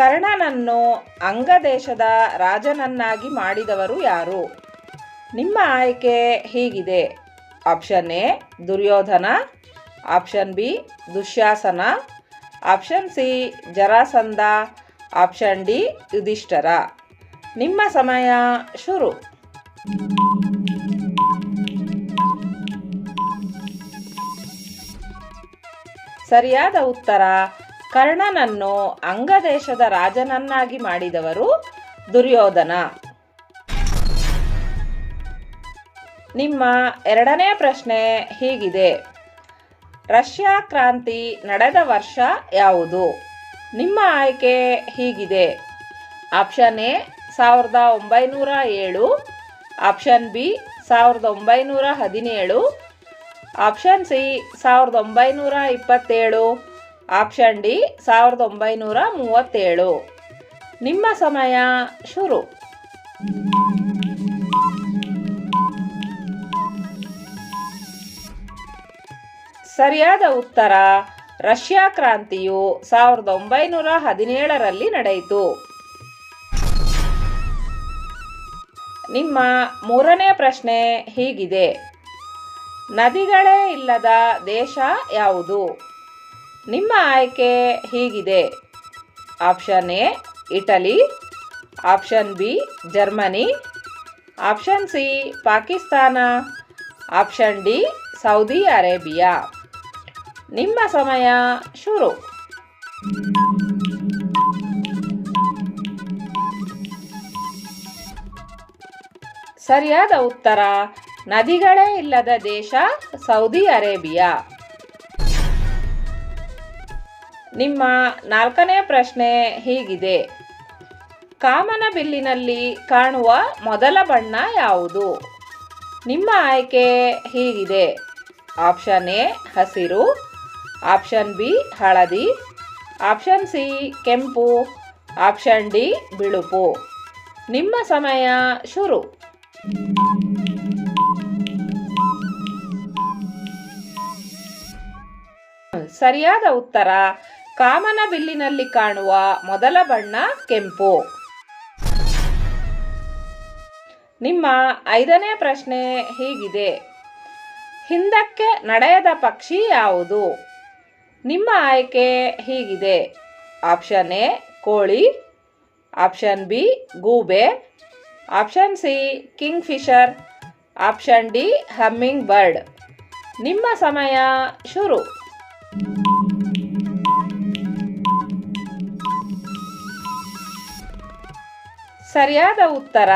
ಕರ್ಣನನ್ನು ಅಂಗದೇಶದ ರಾಜನನ್ನಾಗಿ ಮಾಡಿದವರು ಯಾರು? ನಿಮ್ಮ ಆಯ್ಕೆ ಹೀಗಿದೆ. Option A, Duryodhana. Option B, Dushasana. Option C, Jarasandha. Option D, Yudhishthira. ನಿಮ್ಮ ಸಮಯ ಶುರು. ಸರಿಯಾದ ಉತ್ತರ ಕರ್ಣನನ್ನು ಅಂಗದೇಶದ ರಾಜನನ್ನಾಗಿ ಮಾಡಿದವರು ದುರ್ಯೋಧನ. ನಿಮ್ಮ ಎರಡನೇ ಪ್ರಶ್ನೆ ಹೀಗಿದೆ. ರಷ್ಯಾ ಕ್ರಾಂತಿ ನಡೆದ ವರ್ಷ ಯಾವುದು? ನಿಮ್ಮ ಆಯ್ಕೆ ಹೀಗಿದೆ. ಆಪ್ಷನ್ ಎ, ಸಾವಿರದ ಒಂಬೈನೂರ ಏಳು. ಆಪ್ಷನ್ ಬಿ, ಸಾವಿರದ ಒಂಬೈನೂರ ಹದಿನೇಳು. ಆಪ್ಷನ್ ಸಿ, ಸಾವಿರದ ಒಂಬೈನೂರ ಇಪ್ಪತ್ತೇಳು. ಆಪ್ಷನ್ ಡಿ, ಸಾವಿರದ ಒಂಬೈನೂರ ಮೂವತ್ತೇಳು. ನಿಮ್ಮ ಸಮಯ, ಶುರು. ಸರಿಯಾದ ಉತ್ತರ, ರಷ್ಯಾ ಕ್ರಾಂತಿಯು ಸಾವಿರದ ಒಂಬೈನೂರ ಹದಿನೇಳರಲ್ಲಿ ನಡೆಯಿತು. ನಿಮ್ಮ ಮೂರನೇ ಪ್ರಶ್ನೆ ಹೀಗಿದೆ. ನದಿಗಳೇ ಇಲ್ಲದ ದೇಶ ಯಾವುದು? ನಿಮ್ಮ ಆಯ್ಕೆ ಹೀಗಿದೆ. Option A, Italy. Option B, Germany. Option C, Pakistan. Option D, Saudi Arabia. ನಿಮ್ಮ ಸಮಯ ಶುರು. ಸರಿಯಾದ ಉತ್ತರ, ನದಿಗಳೇ ಇಲ್ಲದ ದೇಶ ಸೌದಿ ಅರೇಬಿಯಾ. ನಿಮ್ಮ ನಾಲ್ಕನೇ ಪ್ರಶ್ನೆ ಹೀಗಿದೆ. ಕಾಮನ ಬಿಲ್ಲಿನಲ್ಲಿ ಕಾಣುವ ಮೊದಲ ಬಣ್ಣ ಯಾವುದು? ನಿಮ್ಮ ಆಯ್ಕೆ ಹೀಗಿದೆ. ಆಪ್ಷನ್ ಎ, ಹಸಿರು. ಆಪ್ಷನ್ ಬಿ, ಹಳದಿ. ಆಪ್ಷನ್ ಸಿ, ಕೆಂಪು. ಆಪ್ಷನ್ ಡಿ, ಬಿಳುಪು. ನಿಮ್ಮ ಸಮಯ ಶುರು. ಸರಿಯಾದ ಉತ್ತರ ಕಾಮನ ಬಿಲ್ಲಿನಲ್ಲಿ ಕಾಣುವ ಮೊದಲ ಬಣ್ಣ ಕೆಂಪು. ನಿಮ್ಮ ಐದನೇ ಪ್ರಶ್ನೆ ಹೀಗಿದೆ. ಹಿಂದಕ್ಕೆ ನಡೆಯದ ಪಕ್ಷಿ ಯಾವುದು? ನಿಮ್ಮ ಆಯ್ಕೆ ಹೀಗಿದೆ. ಆಪ್ಷನ್ ಎ, ಕೋಳಿ. ಆಪ್ಷನ್ ಬಿ, ಗೂಬೆ. Option C kingfisher option D, hummingbird. ನಿಮ್ಮ ಸಮಯ ಶುರು. ಸರಿಯಾದ ಉತ್ತರ,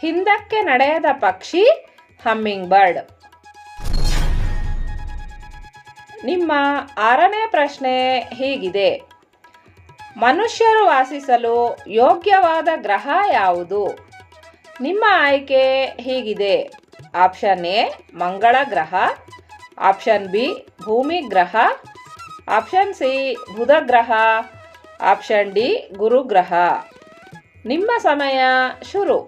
ಹಿಂದಕ್ಕೆ ನಡೆಯದ ಪಕ್ಷಿ ಹಮ್ಮಿಂಗ್ ಬರ್ಡ್ ನಿಮ್ಮ ಆರನೇ ಪ್ರಶ್ನೆ ಹೀಗಿದೆ. ಮನುಷ್ಯರು ವಾಸಿಸಲು ಯೋಗ್ಯವಾದ ಗ್ರಹ ಯಾವುದು? ನಿಮ್ಮ ಆಯ್ಕೆ ಹೀಗಿದೆ. ಆಪ್ಷನ್ ಎ, ಮಂಗಳ ಗ್ರಹ. ಆಪ್ಷನ್ ಬಿ, ಭೂಮಿ ಗ್ರಹ. ಆಪ್ಷನ್ ಸಿ, ಬುಧ ಗ್ರಹ. ಆಪ್ಷನ್ ಡಿ ಗುರುಗ್ರಹ ನಿಮ್ಮ ಸಮಯ ಶುರು.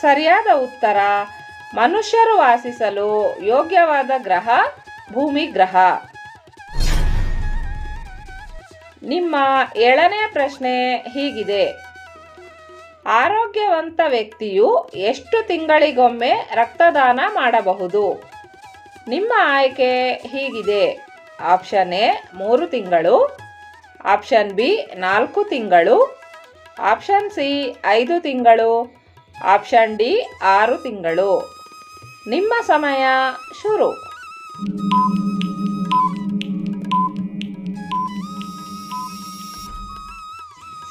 ಸರಿಯಾದ ಉತ್ತರ. ಮನುಷ್ಯರು ವಾಸಿಸಲು ಯೋಗ್ಯವಾದ ಗ್ರಹ ಭೂಮಿ ಗ್ರಹ. ನಿಮ್ಮ ಏಳನೇ ಪ್ರಶ್ನೆ ಹೀಗಿದೆ. ಆರೋಗ್ಯವಂತ ವ್ಯಕ್ತಿಯು ಎಷ್ಟು ತಿಂಗಳಿಗೊಮ್ಮೆ ರಕ್ತದಾನ ಮಾಡಬಹುದು? ನಿಮ್ಮ ಆಯ್ಕೆ ಹೀಗಿದೆ. ಆಪ್ಷನ್ ಎ, ಮೂರು ತಿಂಗಳು. ಆಪ್ಷನ್ ಬಿ, ನಾಲ್ಕು ತಿಂಗಳು. ಆಪ್ಷನ್ ಸಿ, ಐದು ತಿಂಗಳು. ಆಪ್ಷನ್ ಡಿ, ಆರು ತಿಂಗಳು. ನಿಮ್ಮ ಸಮಯ ಶುರು.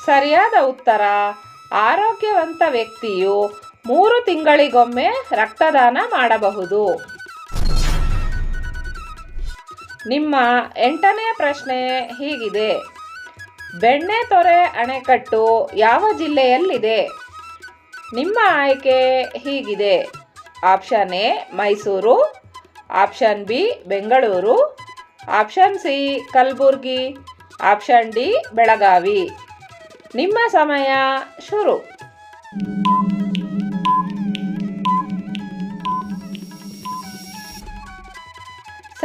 ಸರಿಯಾದ ಉತ್ತರ. ಆರೋಗ್ಯವಂತ ವ್ಯಕ್ತಿಯು ಮೂರು ತಿಂಗಳಿಗೊಮ್ಮೆ ರಕ್ತದಾನ ಮಾಡಬಹುದು. ನಿಮ್ಮ ಎಂಟನೇ ಪ್ರಶ್ನೆ ಹೀಗಿದೆ. ಬೆಣ್ಣೆ ತೊರೆ ಅಣೆಕಟ್ಟು ಯಾವ ಜಿಲ್ಲೆಯಲ್ಲಿದೆ? ನಿಮ್ಮ ಆಯ್ಕೆ ಹೀಗಿದೆ. Option A, Mysuru. Option B, Bengaluru. Option C, Kalaburagi. Option D, Belagavi. ನಿಮ್ಮ ಸಮಯ ಶುರು.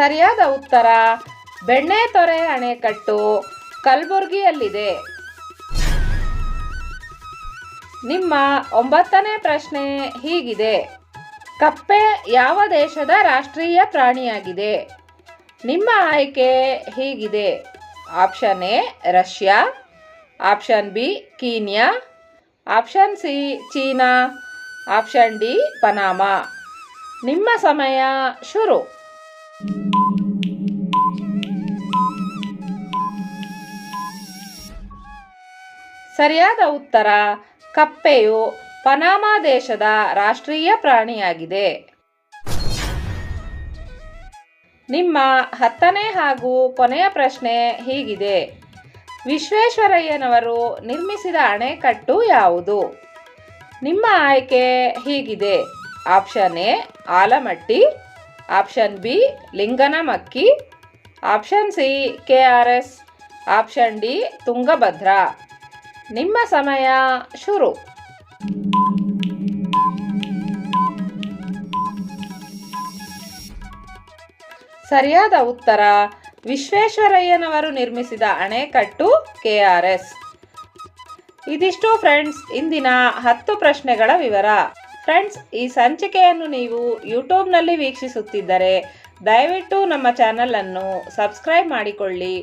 ಸರಿಯಾದ ಉತ್ತರ. ಬೆಣ್ಣೆತೊರೆ ಅಣೆಕಟ್ಟು ಕಲಬುರ್ಗಿಯಲ್ಲಿದೆ. ನಿಮ್ಮ ಒಂಬತ್ತನೇ ಪ್ರಶ್ನೆ ಹೀಗಿದೆ. ಕಪ್ಪೆ ಯಾವ ದೇಶದ ರಾಷ್ಟ್ರೀಯ ಪ್ರಾಣಿಯಾಗಿದೆ? ನಿಮ್ಮ ಆಯ್ಕೆ ಹೀಗಿದೆ. Option A, Russia. Option B, Kenya. Option C, China. Option D, Panama. ನಿಮ್ಮ ಸಮಯ ಶುರು. ಸರಿಯಾದ ಉತ್ತರ, ಕಪ್ಪೆಯು ಪನಾಮಾ ದೇಶದ ರಾಷ್ಟ್ರೀಯ ಪ್ರಾಣಿಯಾಗಿದೆ. ನಿಮ್ಮ ಹತ್ತನೇ ಹಾಗೂ ಕೊನೆಯ ಪ್ರಶ್ನೆ ಹೀಗಿದೆ. ವಿಶ್ವೇಶ್ವರಯ್ಯನವರು ನಿರ್ಮಿಸಿದ ಅಣೆಕಟ್ಟು ಯಾವುದು? ನಿಮ್ಮ ಆಯ್ಕೆ ಹೀಗಿದೆ. Option A, Almatti option B Linganamakki option C, K R S. Option D, Tungabhadra. ನಿಮ್ಮ ಸಮಯ ಶುರು. ಸರಿಯಾದ ಉತ್ತರ, ವಿಶ್ವೇಶ್ವರಯ್ಯನವರು ನಿರ್ಮಿಸಿದ ಅಣೆಕಟ್ಟು ಕೆ ಆರ್ ಎಸ್. ಇದಿಷ್ಟು ಫ್ರೆಂಡ್ಸ್ ಇಂದಿನ ಹತ್ತು ಪ್ರಶ್ನೆಗಳ ವಿವರ. ಫ್ರೆಂಡ್ಸ್, ಈ ಸಂಚಿಕೆಯನ್ನು ನೀವು ಯೂಟ್ಯೂಬ್ನಲ್ಲಿ ವೀಕ್ಷಿಸುತ್ತಿದ್ದರೆ ದಯವಿಟ್ಟು ನಮ್ಮ ಚಾನಲನ್ನು ಸಬ್ಸ್ಕ್ರೈಬ್ ಮಾಡಿಕೊಳ್ಳಿ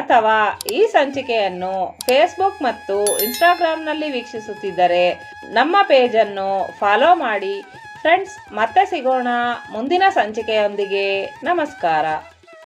ಅಥವಾ ಈ ಸಂಚಿಕೆಯನ್ನು ಫೇಸ್ಬುಕ್ ಮತ್ತು ಇನ್ಸ್ಟಾಗ್ರಾಮ್ನಲ್ಲಿ ವೀಕ್ಷಿಸುತ್ತಿದ್ದರೆ ನಮ್ಮ ಪೇಜನ್ನು ಫಾಲೋ ಮಾಡಿ. ಫ್ರೆಂಡ್ಸ್, ಮತ್ತೆ ಸಿಗೋಣ ಮುಂದಿನ ಸಂಚಿಕೆಯೊಂದಿಗೆ. ನಮಸ್ಕಾರ.